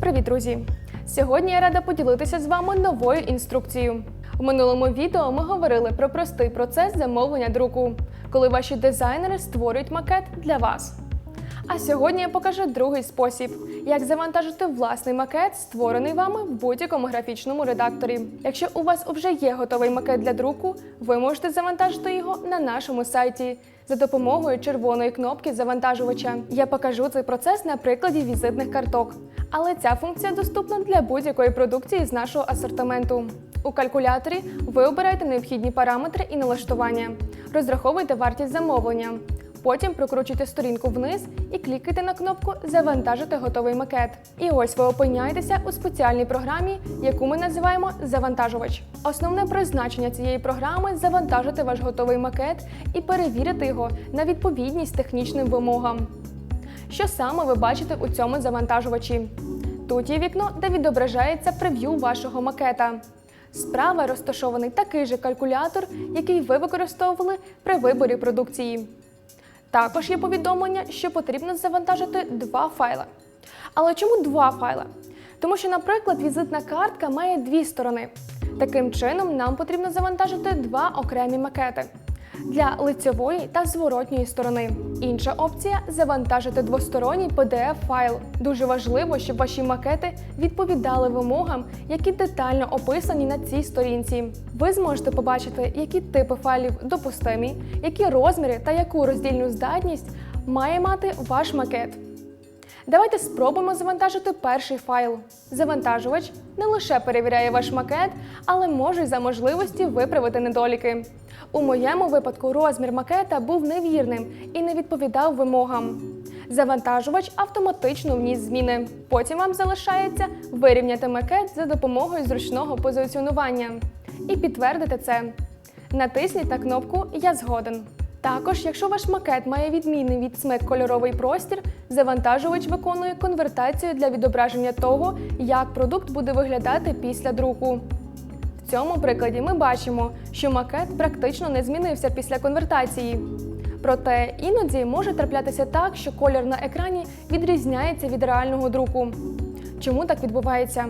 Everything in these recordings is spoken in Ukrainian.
Привіт, друзі! Сьогодні я рада поділитися з вами новою інструкцією. У минулому відео ми говорили про простий процес замовлення друку, коли ваші дизайнери створюють макет для вас. А сьогодні я покажу другий спосіб, як завантажити власний макет, створений вами в будь-якому графічному редакторі. Якщо у вас вже є готовий макет для друку, ви можете завантажити його на нашому сайті за допомогою червоної кнопки завантажувача. Я покажу цей процес на прикладі візитних карток. Але ця функція доступна для будь-якої продукції з нашого асортименту. У калькуляторі ви обираєте необхідні параметри і налаштування, розраховуєте вартість замовлення. Потім прокручуйте сторінку вниз і клікайте на кнопку Завантажити готовий макет. І ось ви опиняєтеся у спеціальній програмі, яку ми називаємо завантажувач. Основне призначення цієї програми завантажити ваш готовий макет і перевірити його на відповідність технічним вимогам. Що саме ви бачите у цьому завантажувачі? Тут є вікно, де відображається прев'ю вашого макета. Справа розташований такий же калькулятор, який ви використовували при виборі продукції. Також є повідомлення, що потрібно завантажити два файли. Але чому два файли? Тому що, наприклад, візитна картка має дві сторони. Таким чином, нам потрібно завантажити два окремі макети для лицьової та зворотньої сторони. Інша опція завантажити двосторонній pdf файл. Дуже важливо, щоб ваші макети відповідали вимогам, які детально описані на цій сторінці. Ви зможете побачити, які типи файлів допустимі, які розміри та яку роздільну здатність має мати ваш макет. Давайте спробуємо завантажити перший файл. Завантажувач не лише перевіряє ваш макет, але може за можливості виправити недоліки. У моєму випадку розмір макета був невірним і не відповідав вимогам. Завантажувач автоматично вніс зміни. Потім вам залишається вирівняти макет за допомогою зручного позиціонування і підтвердити це. Натисніть на кнопку Я згоден. Також, якщо ваш макет має відмінний від смик кольоровий простір, завантажувач виконує конвертацію для відображення того, як продукт буде виглядати після друку. В цьому прикладі ми бачимо, що макет практично не змінився після конвертації. Проте іноді може траплятися так, що колір на екрані відрізняється від реального друку. Чому так відбувається?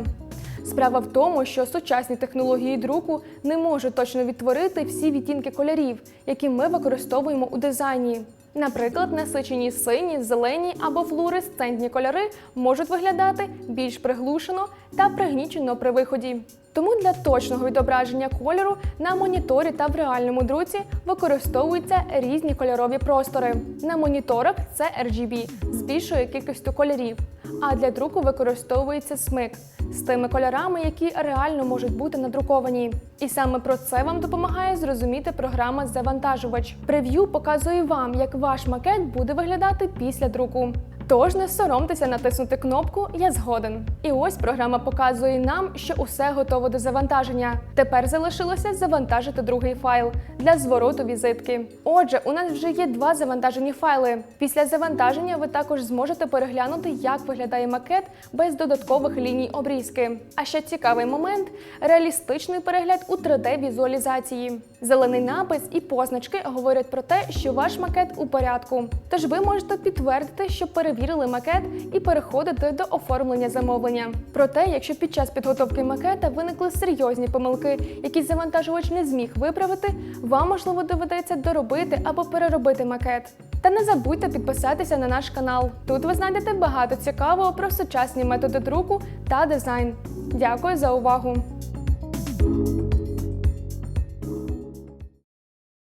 Справа в тому, що сучасні технології друку не можуть точно відтворити всі відтінки кольорів, які ми використовуємо у дизайні. Наприклад, насичені сині, зелені або флуоресцентні кольори можуть виглядати більш приглушено та пригнічено при виході. Тому для точного відображення кольору на моніторі та в реальному друці використовуються різні кольорові простори. На моніторах це RGB з більшою кількістю кольорів, а для друку використовується смик з тими кольорами, які реально можуть бути надруковані. І саме про це вам допомагає зрозуміти програма Завантажувач. Прев'ю показує вам, як ваш макет буде виглядати після друку. Тож не соромтеся натиснути кнопку Я згоден. І ось програма показує нам, що усе готово до завантаження. Тепер залишилося завантажити другий файл для звороту візитки. Отже, у нас вже є два завантажені файли. Після завантаження ви також зможете переглянути, як виглядає макет без додаткових ліній обрізки. А ще цікавий момент реалістичний перегляд у 3D-візуалізації. Зелений напис і позначки говорять про те, що ваш макет у порядку. Тож ви можете підтвердити, що перевірили макет і переходити до оформлення замовлення. Проте, якщо під час підготовки макета виникли серйозні помилки, які завантажувач не зміг виправити, вам можливо доведеться доробити або переробити макет. Та не забудьте підписатися на наш канал. Тут ви знайдете багато цікавого про сучасні методи друку та дизайн. Дякую за увагу!